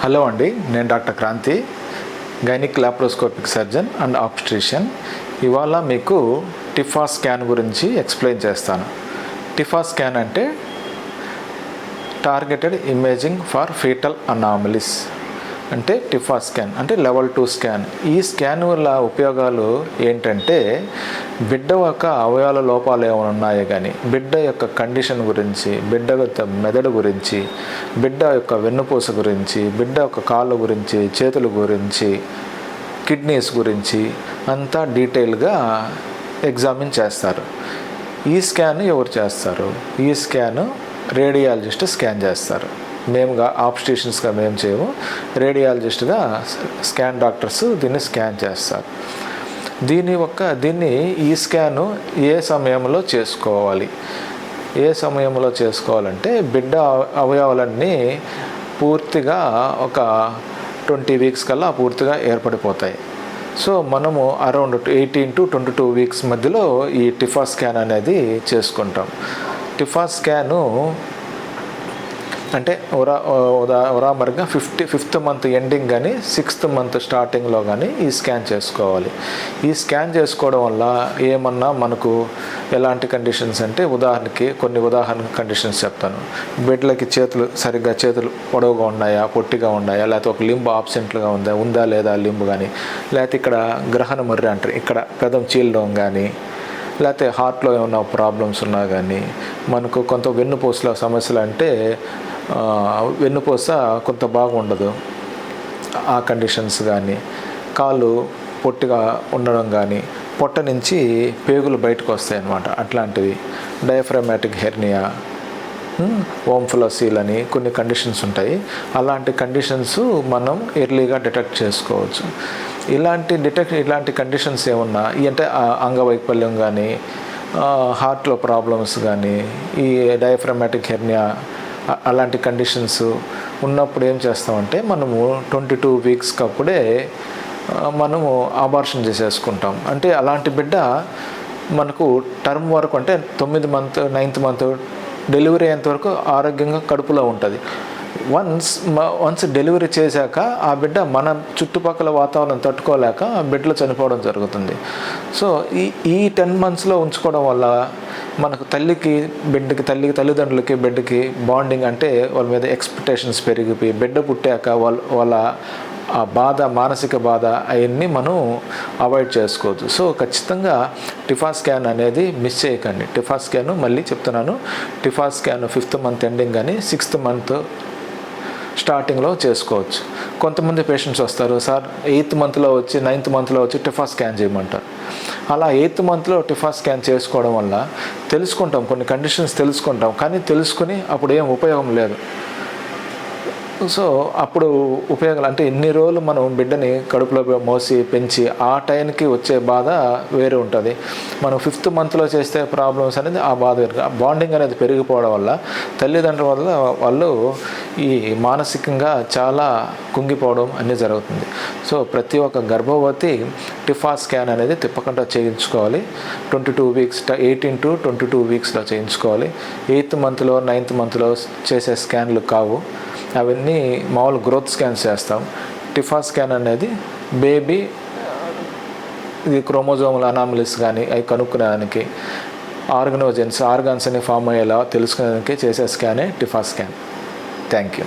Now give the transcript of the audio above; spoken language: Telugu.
హలో అండి నేను doctor Kranti gynaec laparoscopic surgeon and obstetrician. ఇవాళ మీకు టిఫా స్కాన్ గురించి ఎక్స్ప్లెయిన్ చేస్తాను. టిఫా స్కాన్ అంటే targeted imaging for fetal anomalies. అంటే టిఫా స్కాన్ అంటే లెవెల్ టూ స్కాన్. ఈ స్కాన్ వల్ల ఉపయోగాలు ఏంటంటే బిడ్డ యొక్క అవయవాల లోపాలు ఏమైనా ఉన్నాయో కానీ బిడ్డ యొక్క కండిషన్ గురించి బిడ్డ యొక్క మెదడు గురించి బిడ్డ యొక్క వెన్నుపూస గురించి బిడ్డ యొక్క కాళ్ళ గురించి చేతుల గురించి కిడ్నీస్ గురించి అంతా డీటెయిల్గా ఎగ్జామిన్ చేస్తారు. ఈ స్కాన్ ఎవరు చేస్తారు? ఈ స్కాన్ రేడియాలజిస్ట్ స్కాన్ చేస్తారు. మేముగా ఆప్స్టేషన్స్గా మేము చేయము. రేడియాలజిస్ట్గా స్కాన్ డాక్టర్స్ దీన్ని స్కాన్ చేస్తారు. దీని యొక్క దీన్ని ఈ స్కాను ఏ సమయంలో చేసుకోవాలి? ఏ సమయంలో చేసుకోవాలంటే బిడ్డ అవయవాలన్నీ పూర్తిగా ఒక ట్వంటీ వీక్స్ కల్లా పూర్తిగా ఏర్పడిపోతాయి. సో మనము around eighteen to twenty two weeks మధ్యలో ఈ టిఫా స్కాన్ అనేది చేసుకుంటాం. టిఫా స్కాను అంటే ఉరా ఉదా మరిగా ఫిఫ్టీ ఫిఫ్త్ మంత్ ఎండింగ్ కానీ సిక్స్త్ మంత్ స్టార్టింగ్లో కానీ ఈ స్కాన్ చేసుకోవాలి. ఈ స్కాన్ చేసుకోవడం వల్ల ఏమన్నా మనకు ఎలాంటి కండిషన్స్ అంటే ఉదాహరణకి కొన్ని ఉదాహరణ కండిషన్స్ చెప్తాను. బిడ్డలకి చేతులు సరిగ్గా చేతులు పొడవుగా ఉన్నాయా పొట్టిగా ఉన్నాయా లేకపోతే ఒక లింబ్ ఆబ్సెంట్గా ఉందా ఉందా లేదా లింబ్ కానీ లేకపోతే ఇక్కడ గ్రహణ మర్రి అంటారు ఇక్కడ పెదం చీలడం కానీ లేకపోతే హార్ట్లో ఏమైనా ప్రాబ్లమ్స్ ఉన్నా కానీ మనకు కొంత వెన్నుపూసల సమస్యలు అంటే వెన్నుపూస కొంత బాగుండదు. ఆ కండిషన్స్ కానీ కాళ్ళు పొట్టిగా ఉండడం కానీ పొట్ట నుంచి పేగులు బయటకు వస్తాయి అన్నమాట అట్లాంటివి డయాఫ్రమాటిక్ హెర్నియా ఓంఫులసీల్ అని కొన్ని కండిషన్స్ ఉంటాయి. అలాంటి కండిషన్స్ మనం ఎర్లీగా డిటెక్ట్ చేసుకోవచ్చు. ఇలాంటి డిటెక్ట్ ఇలాంటి కండిషన్స్ ఏమన్నా అంటే అంగవైకల్యం కానీ హార్ట్లో ప్రాబ్లమ్స్ కానీ ఈ డయాఫ్రమాటిక్ హెర్నియా అలాంటి కండిషన్స్ ఉన్నప్పుడు ఏం చేస్తామంటే మనము ట్వంటీ టూ వీక్స్కి అప్పుడే మనము ఆబార్షన్ చేసేసుకుంటాం. అంటే అలాంటి బిడ్డ మనకు టర్మ్ వరకు అంటే తొమ్మిది మంత్ నైన్త్ మంత్ డెలివరీ అయ్యేంత వరకు ఆరోగ్యంగా కడుపులో ఉంటుంది. వన్స్ వన్స్ డెలివరీ చేశాక ఆ బిడ్డ మన చుట్టుపక్కల వాతావరణం తట్టుకోలేక ఆ బిడ్డలు చనిపోవడం జరుగుతుంది. సో ఈ ఈ టెన్ మంత్స్లో ఉంచుకోవడం వల్ల మనకు తల్లికి బిడ్డకి తల్లికి తల్లిదండ్రులకి బిడ్డకి బాండింగ్ అంటే వాళ్ళ మీద ఎక్స్పెక్టేషన్స్ పెరిగిపోయి బిడ్డ పుట్టాక వాళ్ళ వాళ్ళ ఆ బాధ మానసిక బాధ అవన్నీ మనం అవాయిడ్ చేసుకోవచ్చు. సో ఖచ్చితంగా టిఫా స్కాన్ అనేది మిస్ చేయకండి. టిఫా స్కాన్ మళ్ళీ చెప్తున్నాను. TIFFA scan fifth month ending కానీ సిక్స్త్ మంత్ స్టార్టింగ్లో చేసుకోవచ్చు. కొంతమంది పేషెంట్స్ వస్తారు సార్ ఎయిత్ మంత్లో వచ్చి నైన్త్ మంత్లో వచ్చి టిఫా స్కాన్ చేయమంటారు. అలా ఎయిత్ మంత్లో టిఫా స్కాన్ చేసుకోవడం వల్ల తెలుసుకుంటాం కొన్ని కండిషన్స్ తెలుసుకుంటాం కానీ తెలుసుకుని అప్పుడు ఏం ఉపయోగం లేదు. సో అప్పుడు ఉపయోగాలు అంటే ఎన్ని రోజులు మనం బిడ్డని కడుపులో మోసి పెంచి ఆ టైంకి వచ్చే బాధ వేరే ఉంటుంది. మనం ఫిఫ్త్ మంత్లో చేస్తే ప్రాబ్లమ్స్ అనేది ఆ బాధ వేరు. ఆ బాండింగ్ అనేది పెరిగిపోవడం వల్ల తల్లిదండ్రుల వల్ల వాళ్ళు ఈ మానసికంగా చాలా కుంగిపోవడం అన్నీ జరుగుతుంది. సో ప్రతి ఒక్క గర్భవతి టిఫా స్కాన్ అనేది తిప్పకుండా చేయించుకోవాలి. Twenty two weeks eighteen to twenty two వీక్స్లో చేయించుకోవాలి. ఎయిత్ మంత్లో నైన్త్ మంత్లో చేసే స్కాన్లు కావు. అవన్నీ మామూలు గ్రోత్ స్కాన్స్ చేస్తాం. టిఫా స్కాన్ అనేది బేబీ ఇది క్రోమోజోముల అనామలిస్ కానీ అవి కనుక్కునేదానికి ఆర్గనోజెన్స్ ఆర్గాన్స్ అని ఫామ్ అయ్యేలా తెలుసుకునేదానికి చేసే స్కానే టిఫా స్కాన్. Thank you.